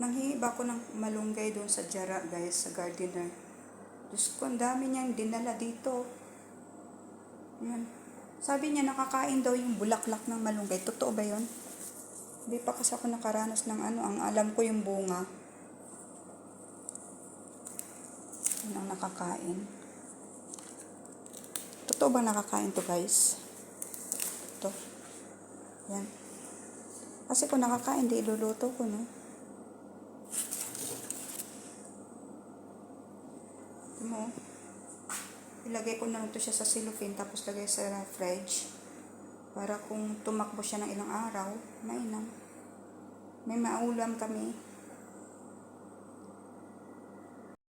nanghihiba ko ng malunggay doon sa Jara, guys, sa gardener. Diyos ko, ang dami niyang dinala dito. Yan. Sabi niya, nakakain daw yung bulaklak ng malunggay. Totoo ba yun? Hindi pa kasi ako nakaranas ng ano. Ang alam ko yung bunga. Yun ang nakakain. Totoo ba nakakain to guys? Ito. Yan. Kasi kung nakakain, di iluluto ko, no? Mo. Ilagay ko na lang to siya sa cellophane, tapos lagay sa fridge. Para kung tumakbo siya ng ilang araw, mainam. May maulam kami.